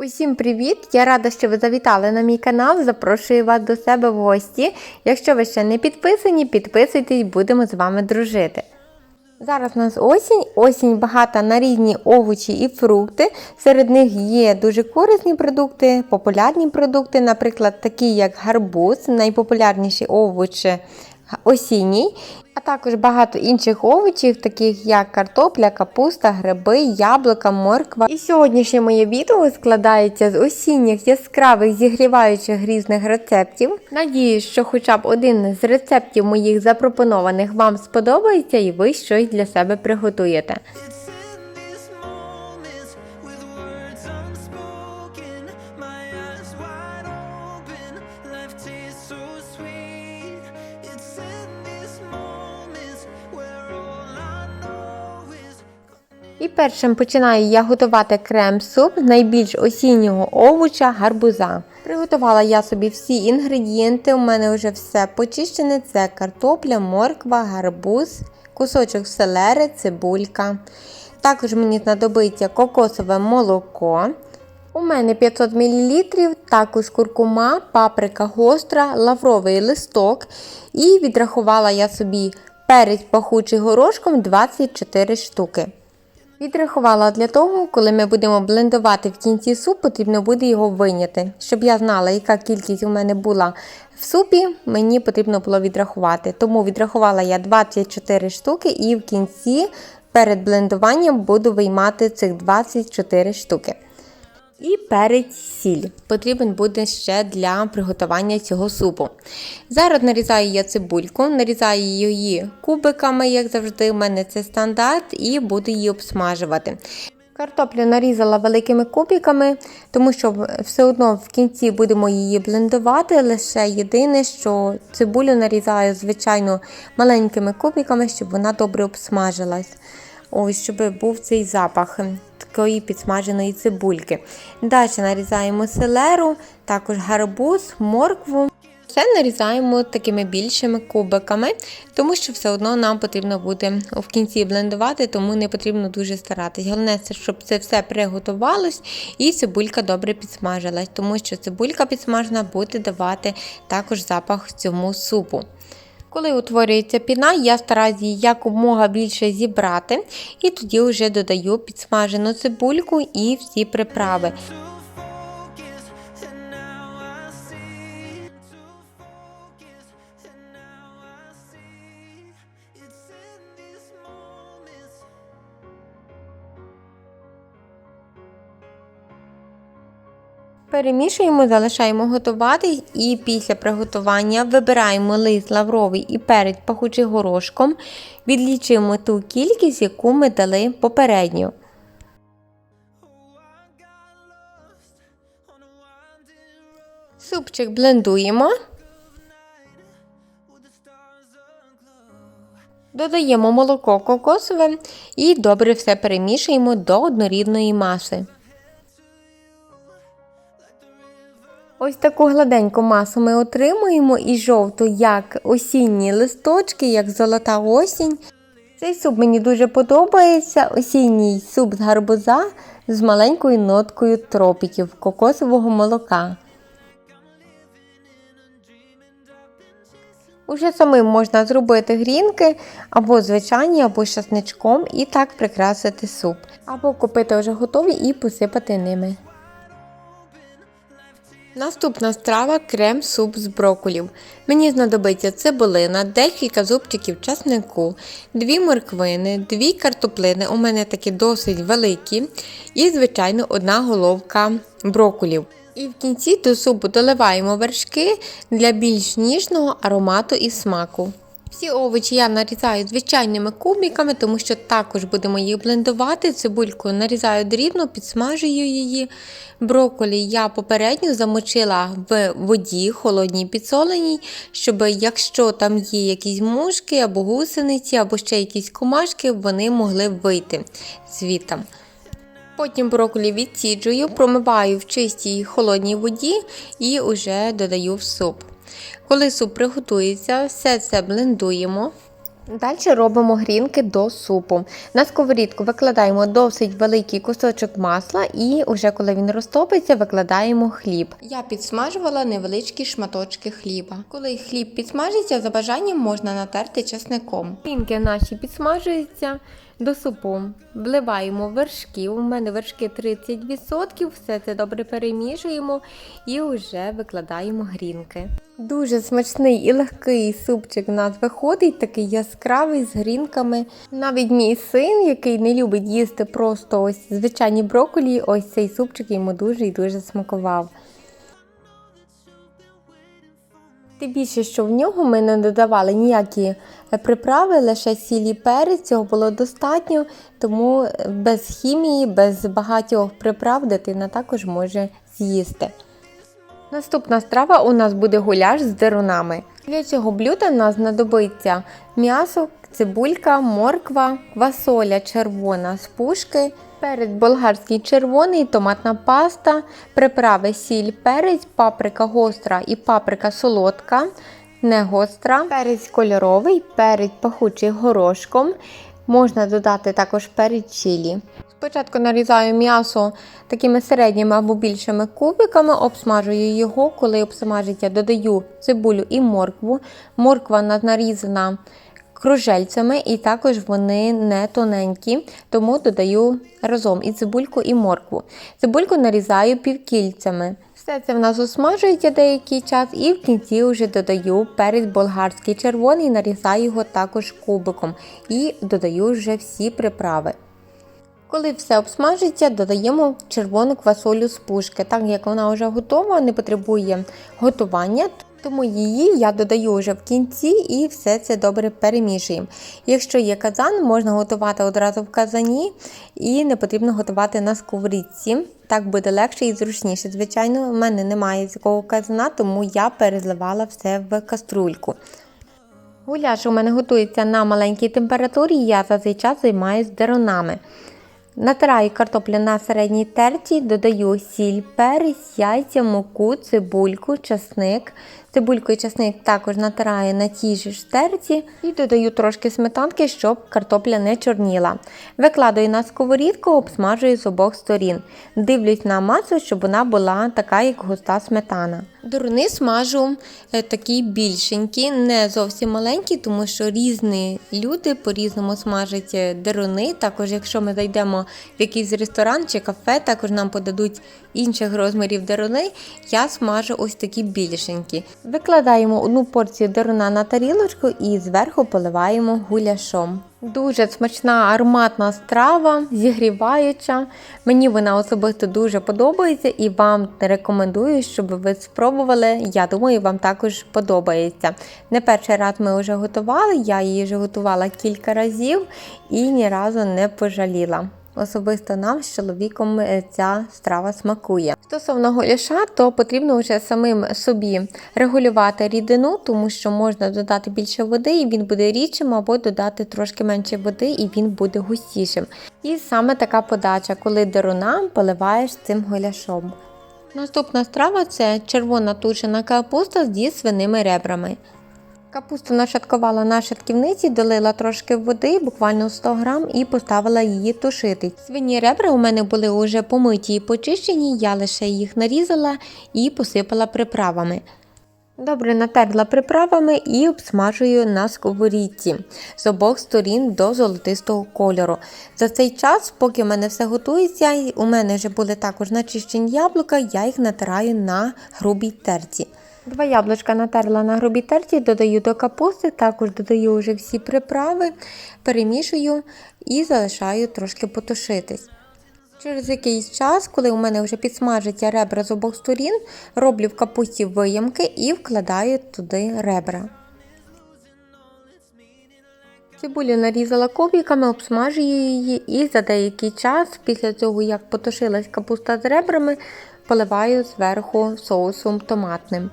Усім привіт! Я рада, що ви завітали на мій канал. Запрошую вас до себе в гості. Якщо ви ще не підписані, підписуйтесь, будемо з вами дружити. Зараз у нас осінь, осінь багата на різні овочі і фрукти. Серед них є дуже корисні продукти, популярні продукти, наприклад, такі як гарбуз, найпопулярніші овочі осінній, а також багато інших овочів, таких як картопля, капуста, гриби, яблука, морква. І сьогоднішнє моє відео складається з осінніх яскравих зігріваючих різних рецептів. Надіюсь, що хоча б один з рецептів моїх запропонованих вам сподобається і ви щось для себе приготуєте. І першим починаю я готувати крем-суп найбільш осіннього овоча гарбуза. Приготувала я собі всі інгредієнти. У мене вже все почищене: це картопля, морква, гарбуз, кусочок селери, цибулька. Також мені знадобиться кокосове молоко. У мене 500 мл, також куркума, паприка гостра, лавровий листок. І відрахувала я собі перець пахучий горошком 24 штуки. Відрахувала для того, коли ми будемо блендувати в кінці суп, потрібно буде його виняти. Щоб я знала, яка кількість у мене була в супі, мені потрібно було відрахувати. Тому відрахувала я 24 штуки і в кінці перед блендуванням буду виймати цих 24 штуки. І перець сіль потрібен буде ще для приготування цього супу. Зараз нарізаю я цибульку, нарізаю її кубиками, як завжди, у мене це стандарт, і буду її обсмажувати. Картоплю нарізала великими кубиками, тому що все одно в кінці будемо її блендувати. Лише єдине, що цибулю нарізаю, звичайно, маленькими кубиками, щоб вона добре обсмажилась. Ось, щоб був цей запах такої підсмаженої цибульки. Далі нарізаємо селеру, також гарбуз, моркву. Все нарізаємо такими більшими кубиками, тому що все одно нам потрібно буде в кінці блендувати, тому не потрібно дуже старатись. Головне, щоб це все приготувалось і цибулька добре підсмажилась, тому що цибулька підсмажена буде давати також запах цьому супу. Коли утворюється піна, я стараюся її якомога більше зібрати, і тоді вже додаю підсмажену цибульку і всі приправи. Перемішуємо, залишаємо готувати і після приготування вибираємо лист лавровий і перець пахучий горошком, відлічимо ту кількість, яку ми дали попередньо. Супчик блендуємо, додаємо молоко кокосове і добре все перемішуємо до однорідної маси. Ось таку гладеньку масу ми отримуємо і жовту, як осінні листочки, як золота осінь. Цей суп мені дуже подобається. Осінній суп з гарбуза з маленькою ноткою тропіків кокосового молока. Уже самим можна зробити грінки або звичайні, або з часничком і так прикрасити суп. Або купити вже готові і посипати ними. Наступна страва крем-суп з броколів. Мені знадобиться цибулина, декілька зубчиків часнику, дві морквини, дві картоплини, у мене такі досить великі, і, звичайно, одна головка броколів. І в кінці до супу доливаємо вершки для більш ніжного аромату і смаку. Всі овочі я нарізаю звичайними кубиками, тому що також будемо їх блендувати. Цибульку нарізаю дрібно, підсмажую її. Броколі я попередньо замочила в воді холодній підсоленій, щоб якщо там є якісь мушки або гусениці, або ще якісь комашки, вони могли вийти звідти. Потім брокколі відсіджую, промиваю в чистій холодній воді і вже додаю в суп. Коли суп приготується, все це блендуємо. Далі робимо грінки до супу. На сковорідку викладаємо досить великий кусочок масла і уже коли він розтопиться, викладаємо хліб. Я підсмажувала невеличкі шматочки хліба. Коли хліб підсмажиться, за бажанням можна натерти чесником. Грінки наші підсмажуються. До супу вливаємо вершки. У мене вершки 30%, все це добре перемішуємо і вже викладаємо грінки. Дуже смачний і легкий супчик у нас виходить, такий яскравий з грінками. Навіть мій син, який не любить їсти просто ось звичайні брокколі, ось цей супчик йому дуже і дуже смакував. Тим більше, що в нього ми не додавали ніякі е, приправи, лише сілі перець, цього було достатньо, тому е, без хімії, без багатьох приправ дитина також може з'їсти. Наступна страва у нас буде гуляш з дерунами. Для цього блюда нас знадобиться м'ясо, цибулька, морква, квасоля червона з пушки, перець болгарський червоний, томатна паста, приправи сіль, перець, паприка гостра і паприка солодка, не гостра, перець кольоровий, перець пахучий горошком. Можна додати також перець чилі. Спочатку нарізаю м'ясо такими середніми або більшими кубиками, обсмажую його. Коли обсмажиться, додаю цибулю і моркву. Морква нарізана кружельцями, і також вони не тоненькі, тому додаю разом і цибульку, і моркву. Цибульку нарізаю півкільцями. Все це в нас осмажується деякий час, і в кінці вже додаю перець болгарський червоний, нарізаю його також кубиком і додаю вже всі приправи. Коли все обсмажиться, додаємо червону квасолю з пушки. Так як вона вже готова, не потребує готування, тому її я додаю вже в кінці і все це добре перемішуємо. Якщо є казан, можна готувати одразу в казані і не потрібно готувати на сковорідці. Так буде легше і зручніше. Звичайно, в мене немає такого казана, тому я перезливала все в каструльку. Гуляш у мене готується на маленькій температурі, я за цей час займаюся деронами. Натираю картоплю на середній терці, додаю сіль, перець, яйця, муку, цибульку, часник. Цибульку і часник також натираю на тій же ж терці і додаю трошки сметанки, щоб картопля не чорніла. Викладаю на сковорідку, обсмажую з обох сторін. Дивлюсь на масу, щоб вона була така, як густа сметана. Дуруни смажу е, такі більшенькі, не зовсім маленькі, тому що різні люди по-різному смажать е, деруни. Також, якщо ми зайдемо в якийсь ресторан чи кафе, також нам подадуть інших розмірів деруни. Я смажу ось такі більшенькі. Викладаємо одну порцію деруна на тарілочку і зверху поливаємо гуляшом. Дуже смачна ароматна страва, зігріваюча. Мені вона особисто дуже подобається і вам рекомендую, щоб ви спробували. Я думаю, вам також подобається. Не перший раз ми вже готували, я її вже готувала кілька разів і ні разу не пожаліла. Особисто нам з чоловіком е, ця страва смакує. Стосовно голяша, то потрібно вже самим собі регулювати рідину, тому що можна додати більше води, і він буде рідшим, або додати трошки менше води, і він буде густішим. І саме така подача, коли деруна поливаєш цим голяшом. Наступна страва це червона тушена капуста зі свиними ребрами. Капусту нашаткувала на шатківниці, долила трошки води, буквально 100 грам, і поставила її тушити. Свині ребра у мене були уже помиті і почищені, я лише їх нарізала і посипала приправами. Добре натерла приправами і обсмажую на сковорідці з обох сторін до золотистого кольору. За цей час, поки в мене все готується, у мене вже були також начищені яблука, я їх натираю на грубій терці. Два яблучка натерла на грубій терці, додаю до капусти, також додаю вже всі приправи, перемішую і залишаю трошки потушитись. Через якийсь час, коли у мене вже підсмажаться ребра з обох сторін, роблю в капусті виямки і вкладаю туди ребра. Цибулю нарізала кубиками, обсмажую її і за деякий час, після цього як потушилась капуста з ребрами, поливаю зверху соусом томатним.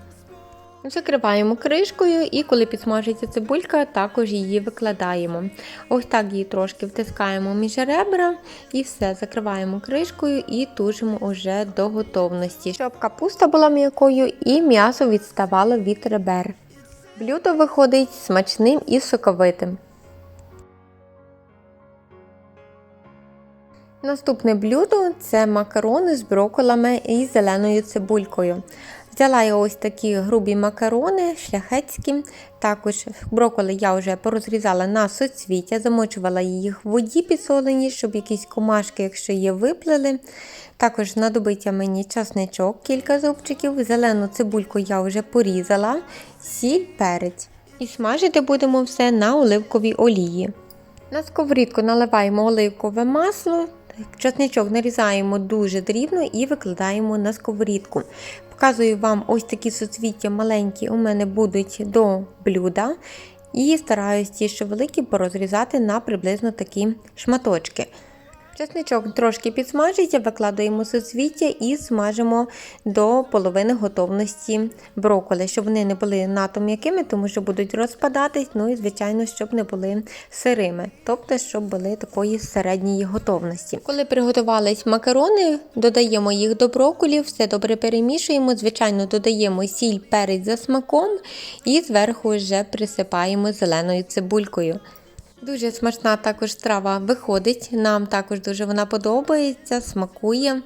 Закриваємо кришкою і коли підсмажиться цибулька, також її викладаємо. Ось так її трошки втискаємо між ребра і все, закриваємо кришкою і тужимо уже до готовності, щоб капуста була м'якою і м'ясо відставало від ребер. Блюдо виходить смачним і соковитим. Наступне блюдо це макарони з броколами і зеленою цибулькою. Взяла я ось такі грубі макарони, шляхетські. Також броколи я вже порозрізала на соцвіття, замочувала їх в воді підсоленій, щоб якісь комашки, якщо є, виплили. Також знадобиться мені часничок, кілька зубчиків, зелену цибульку я вже порізала, сіль, перець. І смажити будемо все на оливковій олії. На сковорідку наливаємо оливкове масло, часничок нарізаємо дуже дрібно і викладаємо на сковорідку. Показую вам ось такі соцвіття маленькі у мене будуть до блюда. І стараюсь ті, що великі, порозрізати на приблизно такі шматочки. Чесничок трошки підсмажиться, викладаємо суцвіття і смажимо до половини готовності брокколи, щоб вони не були надто м'якими, тому що будуть розпадатись, ну і звичайно, щоб не були сирими, тобто, щоб були такої середньої готовності. Коли приготувались макарони, додаємо їх до брокколі, все добре перемішуємо. Звичайно, додаємо сіль, перець за смаком і зверху вже присипаємо зеленою цибулькою. Дуже смачна також страва виходить. Нам також дуже вона подобається, смакує.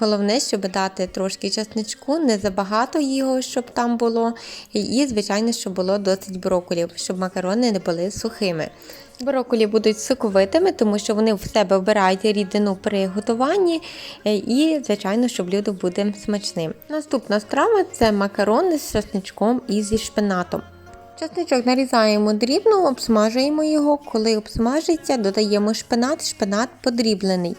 Головне, щоб дати трошки часничку, не забагато його, щоб там було. І, звичайно, щоб було досить брокколів, щоб макарони не були сухими. Брокколі будуть соковитими, тому що вони в себе вбирають рідину при готуванні, і, звичайно, що блюдо буде смачним. Наступна страва це макарони з часничком і зі шпинатом. Часничок нарізаємо дрібно, обсмажуємо його. Коли обсмажиться, додаємо шпинат, шпинат подріблений.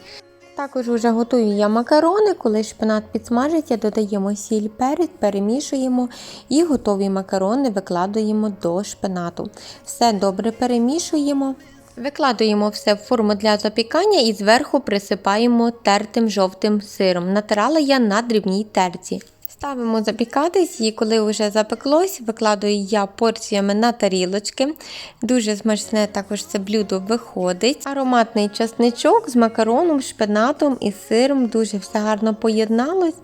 Також вже готую я макарони. Коли шпинат підсмажиться, додаємо сіль перець, перемішуємо і готові макарони викладаємо до шпинату. Все добре перемішуємо. Викладаємо все в форму для запікання і зверху присипаємо тертим жовтим сиром. Натирала я на дрібній терці. Ставимо запікатись і коли вже запеклось, викладую я порціями на тарілочки. Дуже смачне також це блюдо виходить. Ароматний часничок з макароном, шпинатом і сиром. Дуже все гарно поєдналось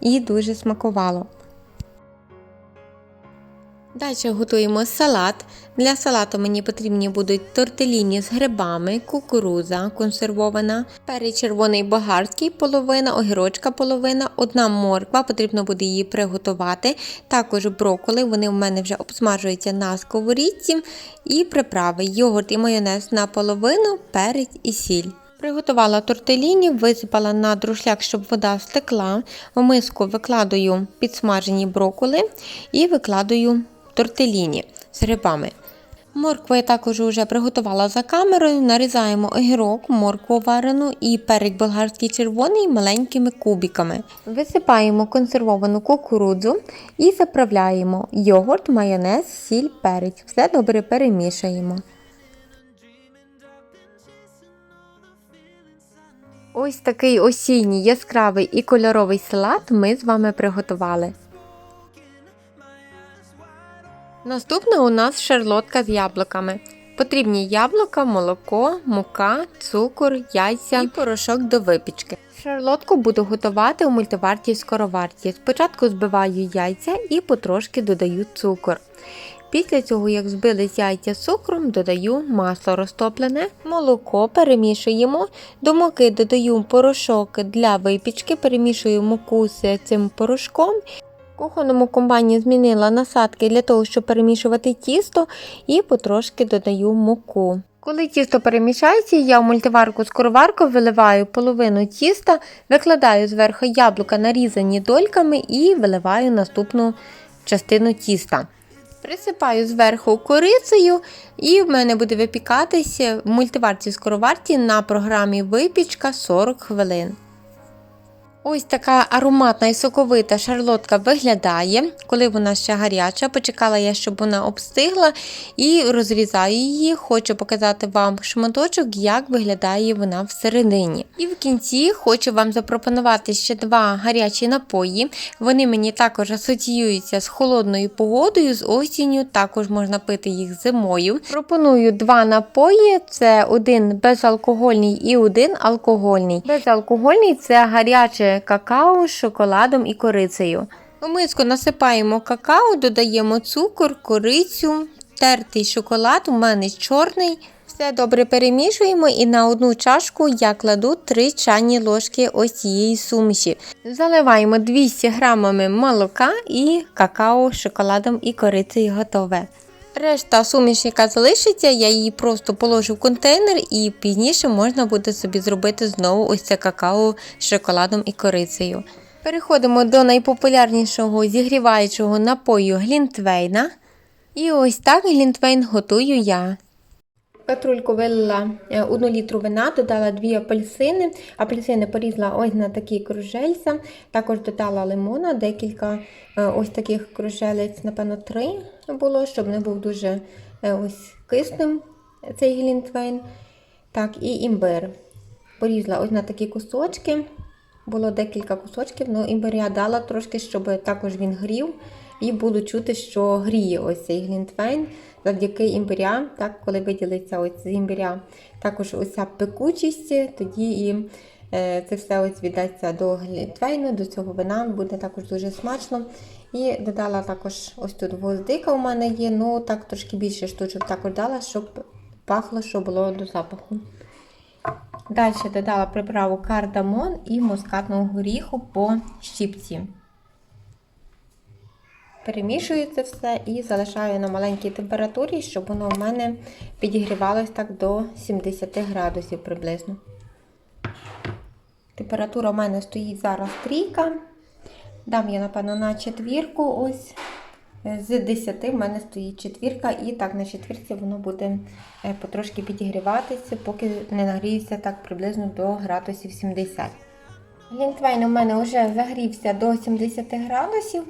і дуже смакувало. Далі готуємо салат. Для салату мені потрібні будуть тортеліні з грибами, кукуруза консервована, перець червоний болгарський, половина, огірочка половина, одна морква, потрібно буде її приготувати. Також броколи, вони у мене вже обсмажуються на сковорідці. І приправи, йогурт і майонез наполовину, перець і сіль. Приготувала тортеліні, висипала на друшляк, щоб вода стекла. В миску викладаю підсмажені броколи і викладаю тортеліні з грибами. Моркву я також вже приготувала за камерою. Нарізаємо огірок, моркву варену і перець болгарський червоний маленькими кубиками. Висипаємо консервовану кукурудзу і заправляємо йогурт, майонез, сіль, перець. Все добре перемішуємо. Ось такий осінній яскравий і кольоровий салат ми з вами приготували. Наступна у нас шарлотка з яблуками. Потрібні яблука, молоко, мука, цукор, яйця і порошок до випічки. Шарлотку буду готувати у мультиварті скороварті. Спочатку збиваю яйця і потрошки додаю цукор. Після цього, як збились яйця з цукром, додаю масло розтоплене, молоко перемішуємо. До муки додаю порошок для випічки, перемішую муку з цим порошком. Кухонному комбайні змінила насадки для того, щоб перемішувати тісто, і потрошки додаю муку. Коли тісто перемішається, я в мультиварку скороварку виливаю половину тіста, викладаю зверху яблука нарізані дольками і виливаю наступну частину тіста. Присипаю зверху корицею, і в мене буде випікатися в мультиварці скороварті на програмі випічка 40 хвилин. Ось така ароматна і соковита шарлотка виглядає, коли вона ще гаряча. Почекала я, щоб вона обстигла, і розрізаю її. Хочу показати вам шматочок, як виглядає вона всередині. І в кінці хочу вам запропонувати ще два гарячі напої. Вони мені також асоціюються з холодною погодою, з осінню, також можна пити їх зимою. Пропоную два напої: це один безалкогольний і один алкогольний. Безалкогольний це гаряче какао з шоколадом і корицею. У миску насипаємо какао, додаємо цукор, корицю, тертий шоколад, у мене чорний. Все добре перемішуємо і на одну чашку я кладу 3 чайні ложки ось цієї суміші. Заливаємо 200 грамами молока і какао з шоколадом і корицею готове. Решта суміші, яка залишиться, я її просто положу в контейнер і пізніше можна буде собі зробити знову ось це какао з шоколадом і корицею. Переходимо до найпопулярнішого зігріваючого напою Глінтвейна. І ось так Глінтвейн готую я. Катрульку вилила 1 літру вина, додала 2 апельсини. Апельсини порізала ось на такі кружельця. Також додала лимона, декілька е, ось таких кружелець, напевно, 3 було, щоб не був дуже е, ось кисним цей глінтвейн. Так, і імбир. Порізала ось на такі кусочки. Було декілька кусочків, але імбиря дала трошки, щоб також він грів. І було чути, що гріє ось цей глінтвейн завдяки імбиря. Так, коли виділиться ось з імбиря також оця пекучість, тоді і е, це все ось віддається до глінтвейну, до цього вина, буде також дуже смачно. І додала також ось тут гвоздика у мене є, ну так трошки більше штучок також дала, щоб пахло, щоб було до запаху. Далі додала приправу кардамон і мускатного горіху по щіпці. Перемішую це все і залишаю на маленькій температурі, щоб воно в мене підігрівалось так до 70 градусів приблизно. Температура в мене стоїть зараз трійка. Дам я, напевно, на четвірку. Ось з 10 в мене стоїть четвірка, і так на четвірці воно буде е, потрошки підігріватися, поки не нагріється так приблизно до градусів 70. Глінтвейн у мене вже загрівся до 70 градусів.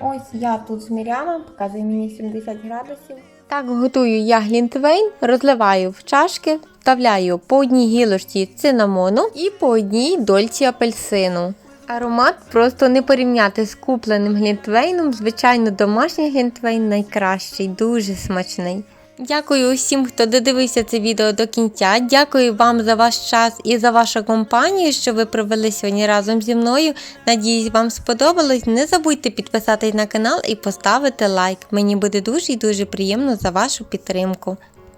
Ось я тут зміряла, показує мені 70 градусів. Так готую я глінтвейн, розливаю в чашки, вставляю по одній гілочці цинамону і по одній дольці апельсину. Аромат просто не порівняти з купленим глінтвейном. Звичайно, домашній глінтвейн найкращий, дуже смачний. Дякую усім, хто додивився це відео до кінця. Дякую вам за ваш час і за вашу компанію, що ви провели сьогодні разом зі мною. Надіюсь, вам сподобалось. Не забудьте підписатись на канал і поставити лайк. Мені буде дуже і дуже приємно за вашу підтримку.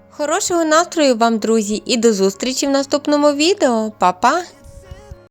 Хорошого настрою вам, друзі, і до зустрічі в наступному відео. Па-па!